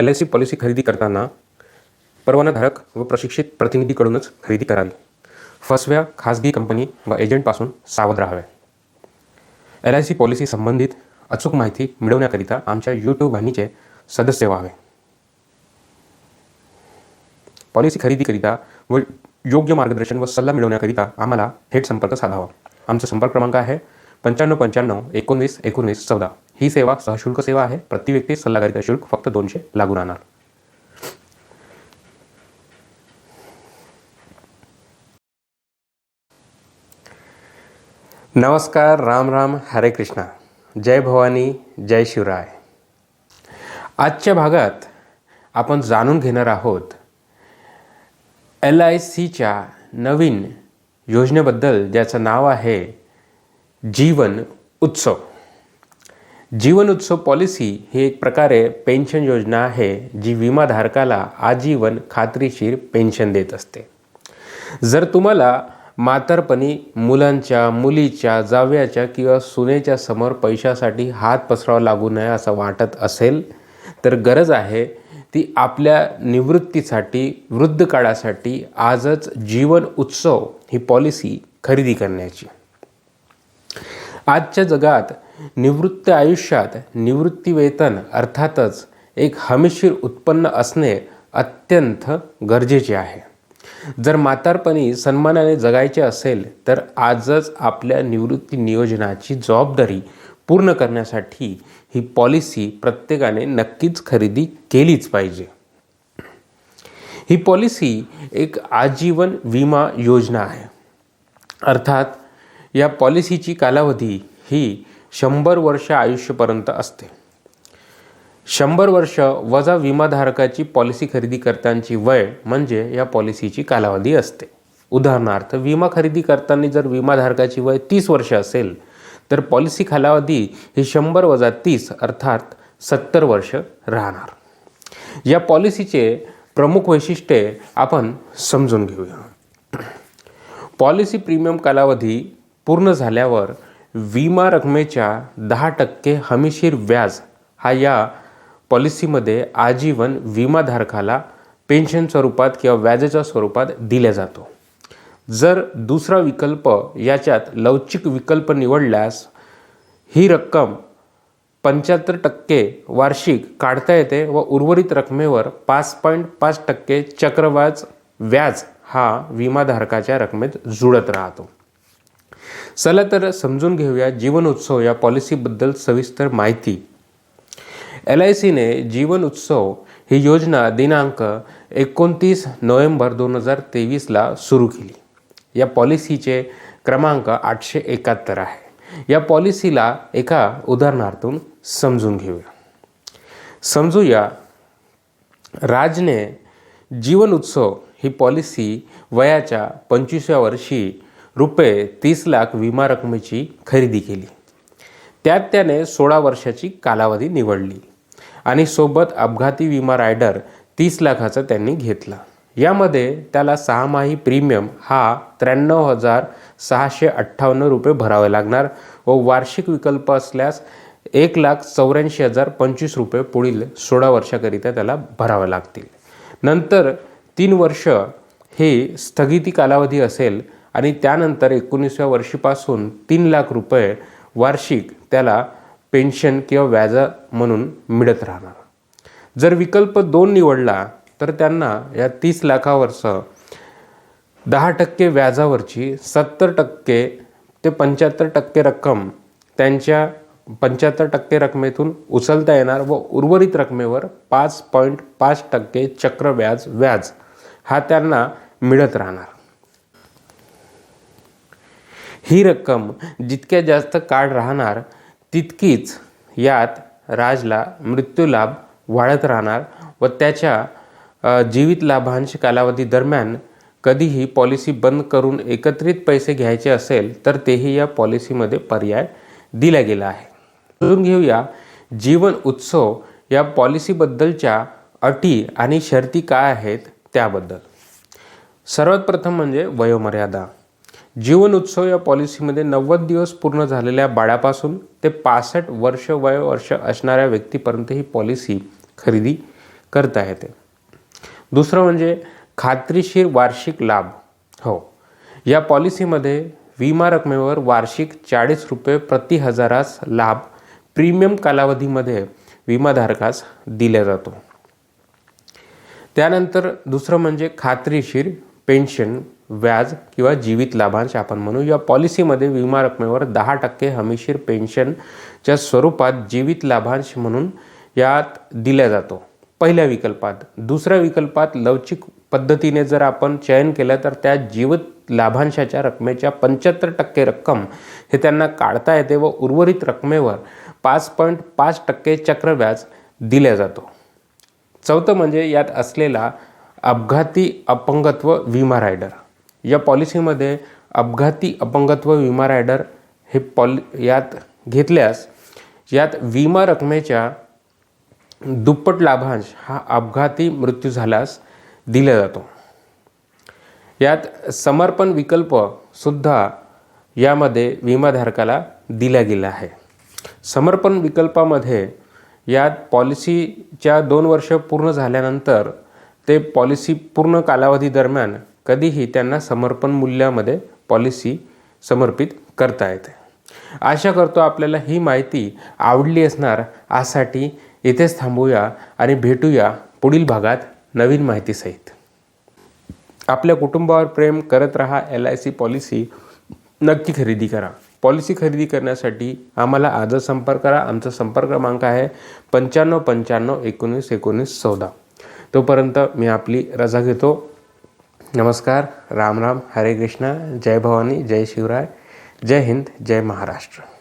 L I C policy खरेदी करताना परवानाधारक व प्रशिक्षित प्रतिनिधीकडूनच खरेदी करावी फसव्या खाजगी कंपनी व एजंटपासून सावध राहावे. एल आय सी पॉलिसी संबंधित अचूक माहिती मिळवण्याकरिता आमच्या यूट्यूब वाहिनीचे सदस्य व्हावे. पॉलिसी खरेदीकरिता व योग्य मार्गदर्शन व सल्ला मिळवण्याकरिता आम्हाला थेट संपर्क साधावा. आमचा संपर्क क्रमांक आहे पंच्याण्णव पंच्याण्णव एकोणवीस एकोणवीस चौदा. ही सेवा सहशुल्क सेवा आहे. प्रति व्यक्ती सल्लागारिता शुल्क फक्त दोनशे लागू राहणार. नमस्कार राम राम हरे कृष्णा. जय भवानी जय शिवराय. आजच्या भागात आपण जाणून घेणार आहोत एल आय सीच्या नवीन योजनेबद्दल ज्याचं नाव आहे जीवन उत्सव. जीवन उत्सव पॉलिसी ही एक प्रकारे पेन्शन योजना आहे जी विमाधारकाला आजीवन खात्रीशीर पेन्शन देत असते. जर तुम्हाला म्हातारपणी मुलांच्या मुलीच्या जाव्याच्या किंवा सुनेच्या समोर पैशासाठी हात पसरावा लागू नये असं वाटत असेल तर गरज आहे ती आपल्या निवृत्तीसाठी वृद्ध काळासाठी आजच जीवन उत्सव ही पॉलिसी खरेदी करण्याची. आजच्या जगात निवृत्त आयुष्यात निवृत्तीवेतन अर्थातच एक हमीशीर उत्पन्न असणे अत्यंत गरजेचे आहे. जर म्हातारपणी सन्मानाने जगायचे असेल तर आजच आपल्या निवृत्ती नियोजनाची जबाबदारी पूर्ण करण्यासाठी ही पॉलिसी प्रत्येकाने नक्कीच खरेदी केलीच पाहिजे. ही पॉलिसी एक आजीवन विमा योजना आहे. अर्थात या पॉलिसीची कालावधी ही शंभर वर्ष आयुष्यपर्यंत असते. शंभर वर्ष वजा विमाधारकाची पॉलिसी खरेदी करतांची वय म्हणजे या पॉलिसीची कालावधी असते. उदाहरणार्थ विमा खरेदी करताना जर विमाधारकाची वय तीस वर्ष असेल तर पॉलिसी कालावधी ही शंभर वजा तीस अर्थात सत्तर वर्ष राहणार. या पॉलिसीचे प्रमुख वैशिष्ट्ये आपण समजून घेऊया. पॉलिसी प्रीमियम कालावधी पूर्ण झाल्यावर विमा रकमेच्या दहा टक्के हमीशीर व्याज हा या पॉलिसीमध्ये आजीवन विमाधारकाला पेन्शन स्वरूपात किंवा व्याजाच्या स्वरूपात दिला जातो. जर दुसरा विकल्प याच्यात लवचिक विकल्प निवडल्यास ही रक्कम पंच्याहत्तर टक्के वार्षिक काढता येते व उर्वरित रकमेवर पाच पॉईंट पाच टक्के चक्रवाज व्याज हा विमाधारकाच्या रकमेत जुळत राहतो. चला तर समजून घेऊया जीवन उत्सव या पॉलिसीबद्दल सविस्तर माहिती. एल आय सीने जीवन उत्सव ही योजना दिनांक एकोणतीस नोव्हेंबर दोन हजार तेवीसला सुरू केली. या पॉलिसीचे क्रमांक आठशे एकाहत्तर आहे. या पॉलिसीला एका उदाहरणार्थून समजून घेऊया. समजूया राजने जीवन उत्सव ही पॉलिसी वयाच्या पंचवीसव्या वर्षी रुपये तीस लाख विमा रकमेची खरेदी केली. त्यात त्याने सोळा वर्षाची कालावधी निवडली आणि सोबत अपघाती विमा रायडर तीस लाखाचा त्यांनी घेतला. यामध्ये त्याला सहामाही प्रीमियम हा त्र्याण्णव हजार सहाशे अठ्ठावन्न रुपये भरावे लागणार व वार्षिक विकल्प असल्यास एक लाख चौऱ्याऐंशी हजार पंचवीस रुपये पुढील सोळा वर्षाकरिता त्याला भरावे लागतील. नंतर तीन वर्ष हे स्थगिती कालावधी असेल आणि त्यानंतर एकोणीसव्या वर्षीपासून तीन लाख रुपये वार्षिक त्याला पेन्शन किंवा व्याजा म्हणून मिळत राहणार. जर विकल्प दोन निवडला तर त्यांना या तीस लाखावरचं दहा टक्के व्याजावरची सत्तर टक्के ते पंच्याहत्तर टक्के रक्कम त्यांच्या पंच्याहत्तर टक्के रकमेतून उचलता येणार व उर्वरित रकमेवर पाच पॉईंट पाच टक्के चक्रव्याज व्याज हा त्यांना मिळत राहणार. ही रक्कम जितक्या जास्त काळ राहणार तितकीच यात राजला मृत्यूलाभ वाढत राहणार व त्याच्या जीवित लाभांश कालावधी दरम्यान कधीही पॉलिसी बंद करून एकत्रित पैसे घ्यायचे असेल तर तेही या पॉलिसीमध्ये पर्याय दिला गेला आहे. अजून घेऊया जीवन उत्सव या पॉलिसीबद्दलच्या अटी आणि शर्ती काय आहेत त्याबद्दल. सर्वात प्रथम म्हणजे वयोमर्यादा. जीवन उत्सव या पॉलिसीमध्ये नव्वद दिवस पूर्ण झालेल्या बाळापासून ते पासष्ट वर्ष वयोवर्ष असणाऱ्या व्यक्तीपर्यंत ही पॉलिसी खरेदी करता येते. दुसरं म्हणजे खात्रीशीर वार्षिक लाभ. हो. या पॉलिसीमध्ये विमा रकमेवर वार्षिक चाळीस रुपये प्रति हजारास लाभ प्रीमियम कालावधीमध्ये विमाधारकास दिला जातो. त्यानंतर दुसरं म्हणजे खात्रीशीर पेन्शन व्याज किंवा जीवित लाभांश आपण म्हणू या पॉलिसीमध्ये विमा रकमेवर दहा टक्के हमीशीर पेन्शनच्या स्वरूपात जीवित लाभांश म्हणून यात दिला जातो. पहिल्या विकल्पात. दुसऱ्या विकल्पात लवचिक पद्धतीने जर आपण चयन केलं तर त्या जीवित लाभांशाच्या रकमेच्या पंच्याहत्तर टक्के रक्कम हे त्यांना काढता येते व उर्वरित रकमेवर पाच पॉईंट पाच टक्के चक्रव्याज दिल्या जातो. चौथं म्हणजे यात असलेला अपघाती अपंगत्व विमा रायडर या पॉलिसीमध्ये अपघाती अपंगत्व विमा रायडर हे पॉलि यात घेतल्यास यात विमा रकमेच्या दुप्पट लाभांश हा अपघाती मृत्यू झाल्यास दिला जातो. यात समर्पण विकल्प सुद्धा यामध्ये विमाधारकाला दिला गेला आहे. समर्पण विकल्पामध्ये यात पॉलिसीच्या दोन वर्ष पूर्ण झाल्यानंतर ते पॉलिसी पूर्ण कालावधी दरम्यान कधीही त्यांना समर्पण मूल्यामध्ये पॉलिसी समर्पित करता येते. आशा करतो आपल्याला ही माहिती आवडली असणार. आसाठी इथेच थांबूया आणि भेटूया पुढील भागात नवीन माहितीसहित. आपल्या कुटुंबावर प्रेम करत राहा एल आय सी पॉलिसी नक्की खरेदी करा. पॉलिसी खरेदी करण्यासाठी आम्हाला आजच संपर्क करा. आमचा संपर्क क्रमांक आहे पंच्याण्णव पंच्याण्णव एकोणीस एकोणीस चौदा. तोपर्यंत मी आपली रजा घेतो. नमस्कार राम राम हरे कृष्णा जय भवानी जय शिवराय जय हिंद जय महाराष्ट्र.